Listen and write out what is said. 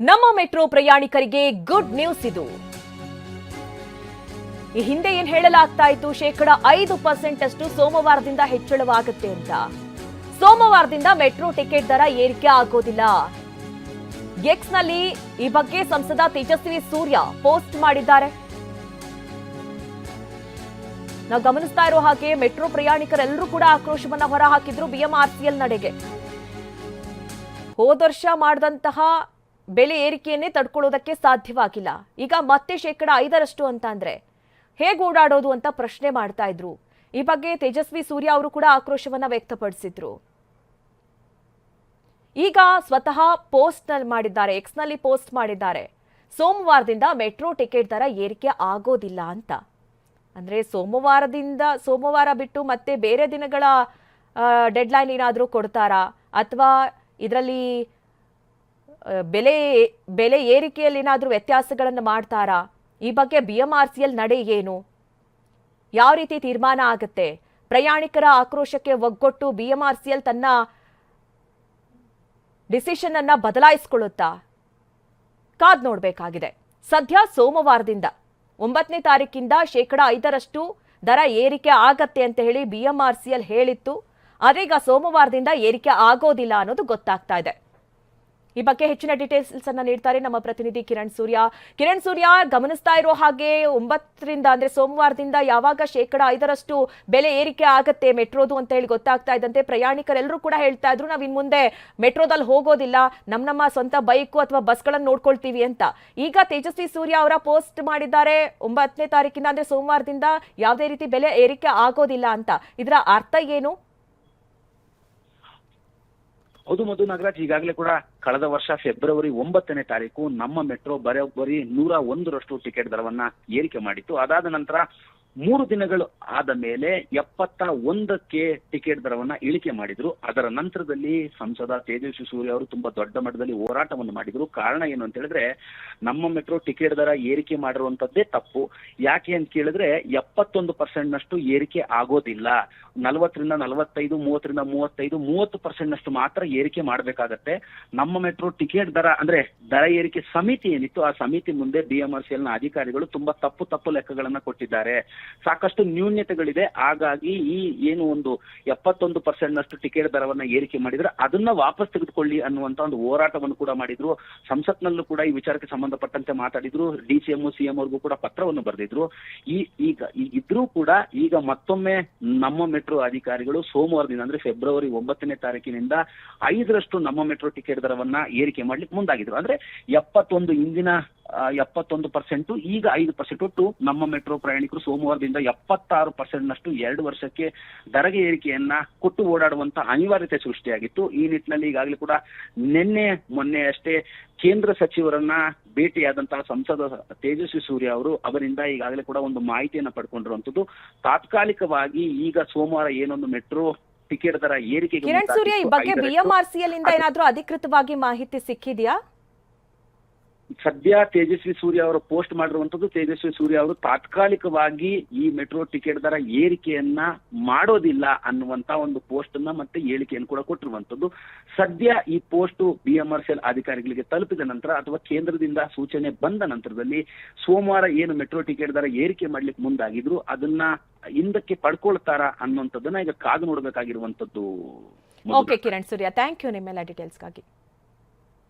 ನಮ್ಮ ಮೆಟ್ರೋ ಪ್ರಯಾಣಿಕರಿಗೆ good news ಇದು. ಈ ಹಿಂದೆ ಏನ್ ಹೇಳಲಾಗ್ತಾ ಇತ್ತು? ಶೇಕಡ ಐದು ಪರ್ಸೆಂಟ್ ಅಷ್ಟು ಸೋಮವಾರದಿಂದ ಹೆಚ್ಚಳವಾಗುತ್ತೆ ಅಂತ. ಸೋಮವಾರದಿಂದ ಮೆಟ್ರೋ ಟಿಕೆಟ್ ದರ ಏರಿಕೆ ಆಗೋದಿಲ್ಲ. ಎಕ್ಸ್ನಲ್ಲಿ ಈ ಬಗ್ಗೆ ಸಂಸದ ತೇಜಸ್ವಿ ಸೂರ್ಯ ಪೋಸ್ಟ್ ಮಾಡಿದ್ದಾರೆ. ನಾವು ಗಮನಿಸ್ತಾ ಇರೋ ಹಾಗೆ ಮೆಟ್ರೋ ಪ್ರಯಾಣಿಕರೆಲ್ಲರೂ ಕೂಡ ಆಕ್ರೋಶವನ್ನ ಹೊರಹಾಕಿದ್ರು ಬಿಎಂಆರ್ಸಿಎಲ್ ನಡೆಗೆ. ಹೋದ ವರ್ಷ ಮಾಡಿದಂತಹ ಬೆಲೆ ಏರಿಕೆಯನ್ನೇ ತಡ್ಕೊಳ್ಳೋದಕ್ಕೆ ಸಾಧ್ಯವಾಗಿಲ್ಲ. ಈಗ ಮತ್ತೆ ಶೇಕಡ ಐದರಷ್ಟು ಅಂತ ಅಂದ್ರೆ ಹೇಗೆ ಓಡಾಡೋದು ಅಂತ ಪ್ರಶ್ನೆ ಮಾಡ್ತಾ ಇದ್ರು. ಈ ಬಗ್ಗೆ ತೇಜಸ್ವಿ ಸೂರ್ಯ ಅವರು ಕೂಡ ಆಕ್ರೋಶವನ್ನ ವ್ಯಕ್ತಪಡಿಸಿದ್ರು. ಈಗ ಸ್ವತಃ ಪೋಸ್ಟ್ನಲ್ಲಿ ಮಾಡಿದ್ದಾರೆ ಎಕ್ಸ್ನಲ್ಲಿ ಪೋಸ್ಟ್ ಮಾಡಿದ್ದಾರೆ. ಸೋಮವಾರದಿಂದ ಮೆಟ್ರೋ ಟಿಕೆಟ್ ದರ ಏರಿಕೆ ಆಗೋದಿಲ್ಲ ಅಂತ. ಅಂದ್ರೆ ಸೋಮವಾರದಿಂದ, ಸೋಮವಾರ ಬಿಟ್ಟು ಮತ್ತೆ ಬೇರೆ ದಿನಗಳ ಡೆಡ್ಲೈನ್ ಏನಾದರೂ ಕೊಡ್ತಾರಾ? ಅಥವಾ ಇದರಲ್ಲಿ ಬೆಲೆ ಬೆಲೆ ಏರಿಕೆಯಲ್ಲಿ ಏನಾದರೂ ವ್ಯತ್ಯಾಸಗಳನ್ನು ಮಾಡ್ತಾರಾ? ಈ ಬಗ್ಗೆ B M R C L ನಡೆ ಏನು? ಯಾವ ರೀತಿ ತೀರ್ಮಾನ ಆಗುತ್ತೆ? ಪ್ರಯಾಣಿಕರ ಆಕ್ರೋಶಕ್ಕೆ ಒಗ್ಗೊಟ್ಟು B M R C L ತನ್ನ ಡಿಸಿಷನ್ ಅನ್ನ ಬದಲಾಯಿಸ್ಕೊಳ್ಳುತ್ತಾ? ಕಾದ್ ನೋಡಬೇಕಾಗಿದೆ. ಸದ್ಯ ಸೋಮವಾರದಿಂದ ಒಂಬತ್ತನೇ ತಾರೀಕಿಂದ ಶೇಕಡ ಐದರಷ್ಟು ದರ ಏರಿಕೆ ಆಗತ್ತೆ ಅಂತ ಹೇಳಿ ಬಿಎಂಆರ್ಸಿಎಲ್ ಹೇಳಿತ್ತು. ಅದೀಗ ಸೋಮವಾರದಿಂದ ಏರಿಕೆ ಆಗೋದಿಲ್ಲ ಅನ್ನೋದು ಗೊತ್ತಾಗ್ತಾ ಇದೆ. ಈ ಬಗ್ಗೆ ಹೆಚ್ಚಿನ ಡೀಟೇಲ್ಸ್ ಅನ್ನ ನೀಡ್ತಾರೆ ನಮ್ಮ ಪ್ರತಿನಿಧಿ ಕಿರಣ್ ಸೂರ್ಯ. ಕಿರಣ್ ಸೂರ್ಯ, ಗಮನಿಸ್ತಾ ಇರೋ ಹಾಗೆ ಒಂಬತ್ತರಿಂದ ಅಂದ್ರೆ ಸೋಮವಾರದಿಂದ ಯಾವಾಗ ಶೇಕಡ ಐದರಷ್ಟು ಬೆಲೆ ಏರಿಕೆ ಆಗತ್ತೆ ಮೆಟ್ರೋದು ಅಂತ ಹೇಳಿ ಗೊತ್ತಾಗ್ತಾ ಇದ್ದಂತೆ ಪ್ರಯಾಣಿಕರೆಲ್ಲರೂ ಕೂಡ ಹೇಳ್ತಾ ಇದ್ರು, ನಾವ್ ಇನ್ ಮುಂದೆ ಮೆಟ್ರೋದಲ್ಲಿ ಹೋಗೋದಿಲ್ಲ, ನಮ್ ನಮ್ಮ ಸ್ವಂತ ಬೈಕು ಅಥವಾ ಬಸ್ಗಳನ್ನು ನೋಡ್ಕೊಳ್ತೀವಿ ಅಂತ. ಈಗ ತೇಜಸ್ವಿ ಸೂರ್ಯ ಅವರ ಪೋಸ್ಟ್ ಮಾಡಿದ್ದಾರೆ, ಒಂಬತ್ತನೇ ತಾರೀಕಿಂದ ಅಂದ್ರೆ ಸೋಮವಾರದಿಂದ ಯಾವುದೇ ರೀತಿ ಬೆಲೆ ಏರಿಕೆ ಆಗೋದಿಲ್ಲ ಅಂತ. ಇದರ ಅರ್ಥ ಏನು? ಹೌದು ಮಧು ನಾಗರಾಜ್, ಈಗಾಗಲೇ ಕೂಡ ಕಳೆದ ವರ್ಷ ಫೆಬ್ರವರಿ ಒಂಬತ್ತನೇ ತಾರೀಕು ನಮ್ಮ ಮೆಟ್ರೋ ಬರೋಬ್ಬರಿ ನೂರ ಒಂದರಷ್ಟು ಟಿಕೆಟ್ ದರವನ್ನ ಏರಿಕೆ ಮಾಡಿತ್ತು. ಅದಾದ ನಂತರ ಮೂರು ದಿನಗಳು ಆದ ಮೇಲೆ ಎಪ್ಪತ್ತ ಒಂದಕ್ಕೆ ಟಿಕೆಟ್ ದರವನ್ನ ಇಳಿಕೆ ಮಾಡಿದ್ರು. ಅದರ ನಂತರದಲ್ಲಿ ಸಂಸದ ತೇಜಸ್ವಿ ಸೂರ್ಯ ಅವರು ತುಂಬಾ ದೊಡ್ಡ ಮಟ್ಟದಲ್ಲಿ ಹೋರಾಟವನ್ನು ಮಾಡಿದ್ರು. ಕಾರಣ ಏನು ಅಂತ ಹೇಳಿದ್ರೆ, ನಮ್ಮ ಮೆಟ್ರೋ ಟಿಕೆಟ್ ದರ ಏರಿಕೆ ಮಾಡಿರುವಂತದ್ದೇ ತಪ್ಪು. ಯಾಕೆ ಅಂತ ಕೇಳಿದ್ರೆ, ಎಪ್ಪತ್ತೊಂದು ಪರ್ಸೆಂಟ್ ನಷ್ಟು ಏರಿಕೆ ಆಗೋದಿಲ್ಲ. ನಲವತ್ತರಿಂದ ನಲವತ್ತೈದು, ಮೂವತ್ತರಿಂದ ಮೂವತ್ತೈದು, ಮೂವತ್ತು ಪರ್ಸೆಂಟ್ ನಷ್ಟು ಮಾತ್ರ ಏರಿಕೆ ಮಾಡಬೇಕಾಗತ್ತೆ. ನಮ್ಮ ಮೆಟ್ರೋ ಟಿಕೆಟ್ ದರ, ಅಂದ್ರೆ ದರ ಏರಿಕೆ ಸಮಿತಿ ಏನಿತ್ತು, ಆ ಸಮಿತಿ ಮುಂದೆ ಬಿಎಂಆರ್ಸಿಎಲ್ನ ಅಧಿಕಾರಿಗಳು ತುಂಬಾ ತಪ್ಪು ತಪ್ಪು ಲೆಕ್ಕಗಳನ್ನ ಕೊಟ್ಟಿದ್ದಾರೆ. ಸಾಕಷ್ಟು ನ್ಯೂನ್ಯತೆಗಳಿದೆ ಹಾಗಾಗಿ ಈ ಏನು ಒಂದು ಎಪ್ಪತ್ತೊಂದು ಪರ್ಸೆಂಟ್ ನಷ್ಟು ಟಿಕೆಟ್ ದರವನ್ನ ಏರಿಕೆ ಮಾಡಿದ್ರೆ ಅದನ್ನ ವಾಪಸ್ ತೆಗೆದುಕೊಳ್ಳಿ ಅನ್ನುವಂತ ಒಂದು ಹೋರಾಟವನ್ನು ಕೂಡ ಮಾಡಿದ್ರು. ಸಂಸತ್ನಲ್ಲೂ ಕೂಡ ಈ ವಿಚಾರಕ್ಕೆ ಸಂಬಂಧಪಟ್ಟಂತೆ ಮಾತಾಡಿದ್ರು. ಡಿ ಸಿ ಎಂ ಸಿಎಂ ಅವ್ರಿಗೂ ಕೂಡ ಪತ್ರವನ್ನು ಬರೆದಿದ್ರು. ಈ ಈಗ ಇದ್ರೂ ಕೂಡ ಈಗ ಮತ್ತೊಮ್ಮೆ ನಮ್ಮ ಮೆಟ್ರೋ ಅಧಿಕಾರಿಗಳು ಸೋಮವಾರದಿಂದ ಅಂದ್ರೆ ಫೆಬ್ರವರಿ ಒಂಬತ್ತನೇ ತಾರೀಕಿನಿಂದ ಐದರಷ್ಟು ನಮ್ಮ ಮೆಟ್ರೋ ಟಿಕೆಟ್ ದರವನ್ನ ಏರಿಕೆ ಮಾಡ್ಲಿಕ್ಕೆ ಮುಂದಾಗಿದ್ರು. ಅಂದ್ರೆ ಎಪ್ಪತ್ತೊಂದು ಇಂದಿನ ಎಪ್ಪತ್ತೊಂದು ಪರ್ಸೆಂಟ್ ಈಗ ಐದು ಪರ್ಸೆಂಟ್ ಒಟ್ಟು ನಮ್ಮ ಮೆಟ್ರೋ ಪ್ರಯಾಣಿಕರು ಸೋಮವಾರದಿಂದ ಎಪ್ಪತ್ತಾರು ಪರ್ಸೆಂಟ್ ನಷ್ಟು ಎರಡು ವರ್ಷಕ್ಕೆ ದರಗೆ ಏರಿಕೆಯನ್ನ ಕೊಟ್ಟು ಓಡಾಡುವಂತ ಅನಿವಾರ್ಯತೆ ಸೃಷ್ಟಿಯಾಗಿತ್ತು. ಈ ನಿಟ್ಟಿನಲ್ಲಿ ಈಗಾಗಲೇ ಕೂಡ ನಿನ್ನೆ ಮೊನ್ನೆ ಅಷ್ಟೇ ಕೇಂದ್ರ ಸಚಿವರನ್ನ ಭೇಟಿಯಾದಂತಹ ಸಂಸದ ತೇಜಸ್ವಿ ಸೂರ್ಯ ಅವರು ಅವರಿಂದ ಈಗಾಗಲೇ ಕೂಡ ಒಂದು ಮಾಹಿತಿಯನ್ನ ಪಡ್ಕೊಂಡಿರುವಂತದ್ದು ತಾತ್ಕಾಲಿಕವಾಗಿ ಈಗ ಸೋಮವಾರ ಏನೊಂದು ಮೆಟ್ರೋ ಟಿಕೆಟ್ ದರ ಏರಿಕೆಗೆ ಕಿರಣ್ ಸೂರ್ಯ ಈ ಬಗ್ಗೆ ಬಿಎಂಆರ್ಸಿಎಲ್ ಇಂದ ಏನಾದ್ರೂ ಅಧಿಕೃತವಾಗಿ ಮಾಹಿತಿ ಸಿಕ್ಕಿದ್ಯಾ? ಸದ್ಯ ತೇಜಸ್ವಿ ಸೂರ್ಯ ಅವರು ಪೋಸ್ಟ್ ಮಾಡಿರುವಂತದ್ದು ತೇಜಸ್ವಿ ಸೂರ್ಯ ಅವರು ತಾತ್ಕಾಲಿಕವಾಗಿ ಈ ಮೆಟ್ರೋ ಟಿಕೆಟ್ ದರ ಏರಿಕೆಯನ್ನ ಮಾಡೋದಿಲ್ಲ ಅನ್ನುವಂತ ಒಂದು ಪೋಸ್ಟ್ ಅನ್ನ ಮತ್ತೆ ಹೇಳಿಕೆಯನ್ನು ಕೂಡ ಕೊಟ್ಟಿರುವಂತದ್ದು ಸದ್ಯ ಈ ಪೋಸ್ಟ್ ಬಿಎಂಆರ್ಸಿಎಲ್ ಅಧಿಕಾರಿಗಳಿಗೆ ತಲುಪಿದ ನಂತರ ಅಥವಾ ಕೇಂದ್ರದಿಂದ ಸೂಚನೆ ಬಂದ ನಂತರದಲ್ಲಿ ಸೋಮವಾರ ಏನು ಮೆಟ್ರೋ ಟಿಕೆಟ್ ದರ ಏರಿಕೆ ಮಾಡ್ಲಿಕ್ಕೆ ಮುಂದಾಗಿದ್ರು ಅದನ್ನ ಹಿಂದಕ್ಕೆ ಪಡ್ಕೊಳ್ತಾರಾ ಅನ್ನುವಂಥದ್ದನ್ನ ಈಗ ಕಾದು ನೋಡಬೇಕಾಗಿರುವಂತದ್ದು okay Kiran Surya thank you ನಿಮ್ಮೆಲ್ಲ ಡೀಟೇಲ್ಸ್ಗಾಗಿ